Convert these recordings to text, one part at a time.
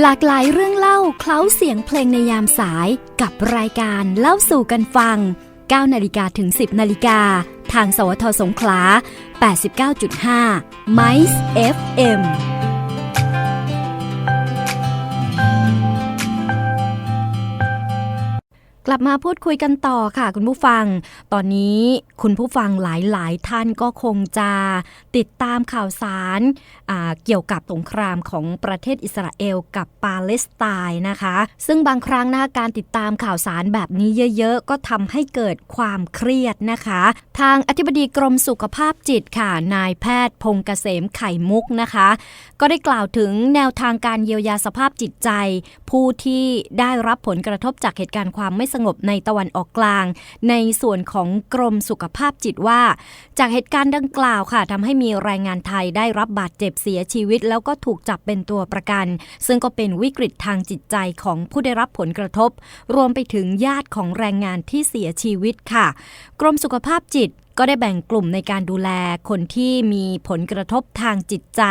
หลากหลายเรื่องเล่าเคล้าเสียงเพลงในยามสายกับรายการเล่าสู่กันฟัง 9นาฬิกาถึง 10นาฬิกาทางสวทสงขลา 89.5ไมซ์ FM กลับมาพูดคุยกันต่อค่ะ คุณผู้ฟัง ตอนนี้คุณผู้ฟังหลายๆ ท่านก็คงจะติดตามข่าวสาราเกี่ยวกับสงครามของประเทศอิสราเอลกับปาเลสไตน์นะคะ ซึ่งบางครั้งนะคะการติดตามข่าวสารแบบนี้เยอะ ๆ ก็ทำให้เกิดความเครียดนะคะ ทางอธิบดีกรมสุขภาพจิตค่ะ นายแพทย์พงษ์เกษมไข่มุกนะคะ ก็ได้กล่าวถึงแนวทางการเยียวยาสภาพจิตใจ ผู้ที่ได้รับผลกระทบจากเหตุการณ์ความไม่สงบในตะวันออกกลาง ในส่วนของกรมสุขภาพจิตว่า จากเหตุการณ์ดังกล่าวค่ะทำให้มีแรงงานไทยได้รับบาดเจ็บเสียชีวิต แล้วก็ถูกจับเป็นตัวประกัน ซึ่งก็เป็นวิกฤตทางจิตใจของผู้ได้รับผลกระทบ รวมไปถึงญาติของแรงงานที่เสียชีวิตค่ะ กรมสุขภาพจิต ก็ได้แบ่งกลุ่มในการดูแลคนที่มีผลกระทบทางจิตใจ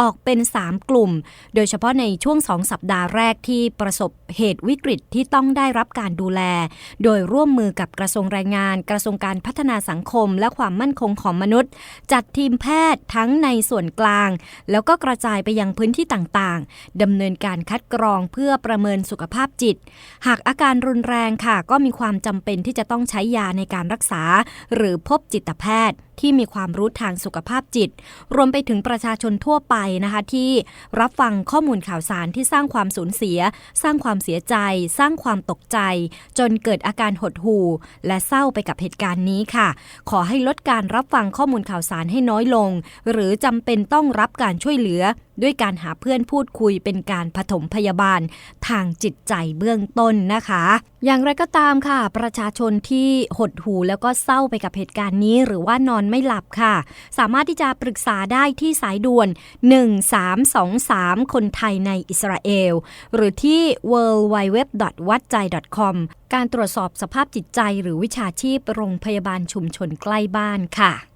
ออกเป็น 3 กลุ่ม โดยเฉพาะในช่วง 2 สัปดาห์แรกที่ประสบเหตุวิกฤตที่ต้องได้รับการดูแล โดยร่วมมือกับกระทรวงแรงงาน กระทรวงการพัฒนาสังคม และความมั่นคงของมนุษย์ จัดทีมแพทย์ทั้งในส่วนกลาง แล้วก็กระจายไปยังพื้นที่ต่างๆดำเนินการคัดกรองเพื่อประเมินสุขภาพจิต หากอาการรุนแรงค่ะ ก็มีความจำเป็นที่จะต้องใช้ยาในการรักษา หรือพบจิตแพทย์ ที่มีความรู้ทางสุขภาพจิต รวมไปถึงประชาชนทั่วไปนะคะ ที่รับฟังข้อมูลข่าวสารที่สร้างความสูญเสีย สร้างความเสียใจ สร้างความตกใจ จนเกิดอาการหดหู่ และเศร้าไปกับเหตุการณ์นี้ค่ะ ขอให้ลดการรับฟังข้อมูลข่าวสารให้น้อยลง หรือจำเป็นต้องรับการช่วยเหลือ ด้วยการหาเพื่อนพูดคุยเป็นการผถมพยาบาล ทางจิตใจเบื้องต้นนะคะ อย่างไรก็ตามค่ะ ประชาชนที่หดหูแล้วก็เศร้าไปกับเหตุการณ์นี้ หรือว่านอนไม่หลับค่ะ สามารถที่จะปรึกษาได้ที่สายด่วน 1323 คนไทยในอิสราเอล หรือที่ w w w w a t j a i c o m การตรวจสอบสภาพจิตใจหรือวิชาชีพโรงพยาบาลชุมชนใกล้บ้านค่ะ